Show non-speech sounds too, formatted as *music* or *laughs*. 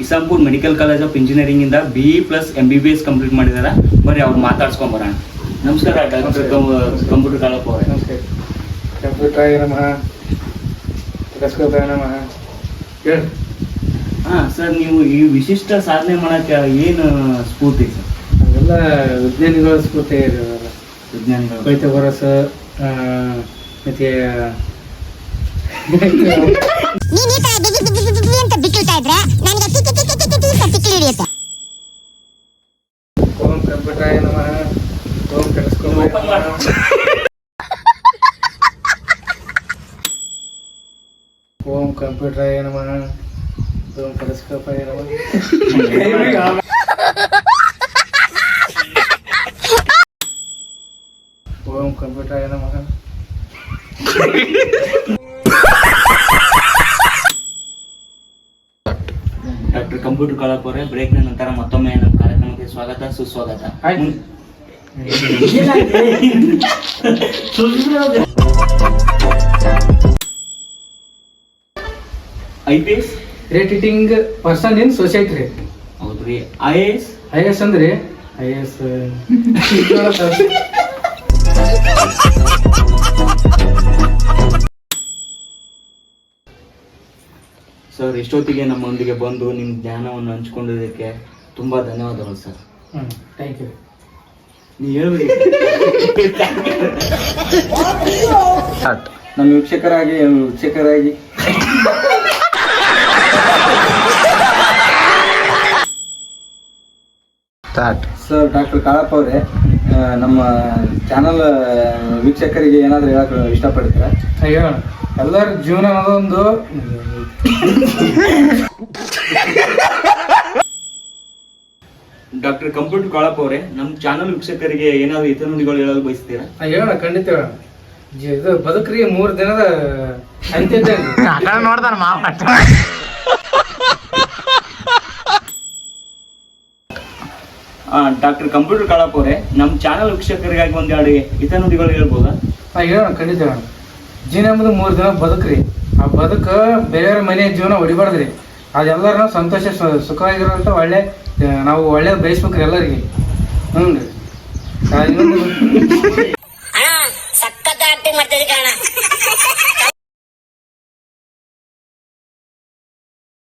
Isampur medical college of engineering ಇಂದ B E plus M B B S complete ಮಾಡಿದಾರ. ಬರೀ ಅವ್ರು ಮಾತಾಡ್ಸ್ಕೊಂಡ್ ಬರೋಣ. ನಮಸ್ಕಾರ ಡಾಕ್ಟರ್. ಕಂಪ್ಯೂಟರ್ ಕಾಲಪ್ಪ ಅವರೇ. ನಮಸ್ಕಾರ ಕಂಪ್ಯೂಟರ್ ನಮಃ ನಮಃ ಹಾ ಸರ್ ನೀವು ಈ ವಿಶಿಷ್ಟ ಸಾಧನೆ ಮಾಡಕ್ಕೆ ಏನು ಸ್ಫೂರ್ತಿ ಸರ್? ಅದೆಲ್ಲ ವಿಜ್ಞಾನಿಗಳ ಸ್ಫೂರ್ತಿ. ವಿಜ್ಞಾನಿಗಳು. ಆ, ಮತ್ತೆ ఓం కర్పటాయ నమ ఓం కరస్కోపాయ ఓం కంప్యూటరాయ నమ ఓం కరస్కోపాయ నమ ఓం కంప్యూటరాయ నమ ಡಾಕ್ಟರ್ ಕಂಪ್ಯೂಟರ್ ಕಾಲಪ್ಪ ಅವರೇ ಬ್ರೇಕ್ ನಂತರ ಮತ್ತೊಮ್ಮೆ ನಮ್ಮ ಕಾರ್ಯಕ್ರಮಕ್ಕೆ ಸ್ವಾಗತ ಸುಸ್ವಾಗತ. I P S? Eating person in society ರೀ. ಹೌದ್ರಿ I A S? I S ಅಂದ್ರೆ? I S. *laughs* ಸರ್ ಇಷ್ಟೊತ್ತಿಗೆ ನಮ್ಮೊಂದಿಗೆ ಬಂದು ನಿಮ್ಮ ಜ್ಞಾನವನ್ನು ಹಂಚ್ಕೊಂಡಿದ್ದಕ್ಕೆ ತುಂಬ ಧನ್ಯವಾದಗಳು ಸರ್. ಥ್ಯಾಂಕ್ ಯು ನೀವು ಹೇಳ್ಬೇಕು ನಮ್ಮ ವೀಕ್ಷಕರಾಗಿ ವೀಕ್ಷಕರಾಗಿ. ಸರ್ ಡಾಕ್ಟರ್ ಕಾಳಪ್ಪ ಅವರೇ ನಮ್ಮ ಚಾನಲ್ ವೀಕ್ಷಕರಿಗೆ ಏನಾದರೂ ಹೇಳಕ್ಕೆ ಇಷ್ಟಪಡ್ತೀರಾ? ಅಯ್ಯೋ ಎಲ್ಲರ ಜೀವನ ಅನ್ನೋದೊಂದು ಡಾಕ್ಟರ್ ಕಂಪ್ಯೂಟರ್ ಕಾಳಪ್ಪ ಅವರೇ ನಮ್ಮ ಚಾನಲ್ ವೀಕ್ಷಕರಿಗೆ ಏನಾದ್ರು ಹಿತನುಡಿಗಳು ಹೇಳಲು ಬಯಸ್ತೀರಾ? ಹೇಳ ಖಂಡಿತ ಹೇಳ ಜಿ- ಇದು ಬದುಕ್ರಿ ಮೂರ್ ದಿನದ ಅಂತ್ಯ ಮಾವ. ಡಾಕ್ಟರ್ ಕಂಪ್ಯೂಟರ್ ಕಾಳಪ್ಪ ಅವರೇ ನಮ್ಮ ಚಾನಲ್ ವೀಕ್ಷಕರಿಗಾಗಿ ಒಂದೆರಡು ನುಡಿಗಳು ಹೇಳ್ಬೋದಾ? ಹೇಳೋಣ ಖಂಡಿತ ಹೇಳೋಣ. ಜೀವನ ಎಂಬುದು ಮೂರು ದಿನ ಬದುಕ್ರಿ ಆ ಬದುಕ ಬೇರೆಯವ್ರ ಮನೆ ಜೀವನ ಹೊಡಿಬಾರ್ದ್ರಿ. ಅದೆಲ್ಲರೂ ಸಂತೋಷ ಸುಖವಾಗಿರುವಂಥ ಒಳ್ಳೆ ನಾವು ಒಳ್ಳೇದು ಬಯಸ್ಬೇಕ್ರಿ ಎಲ್ಲರಿಗೆ. ಹ್ಞೂ ರೀ.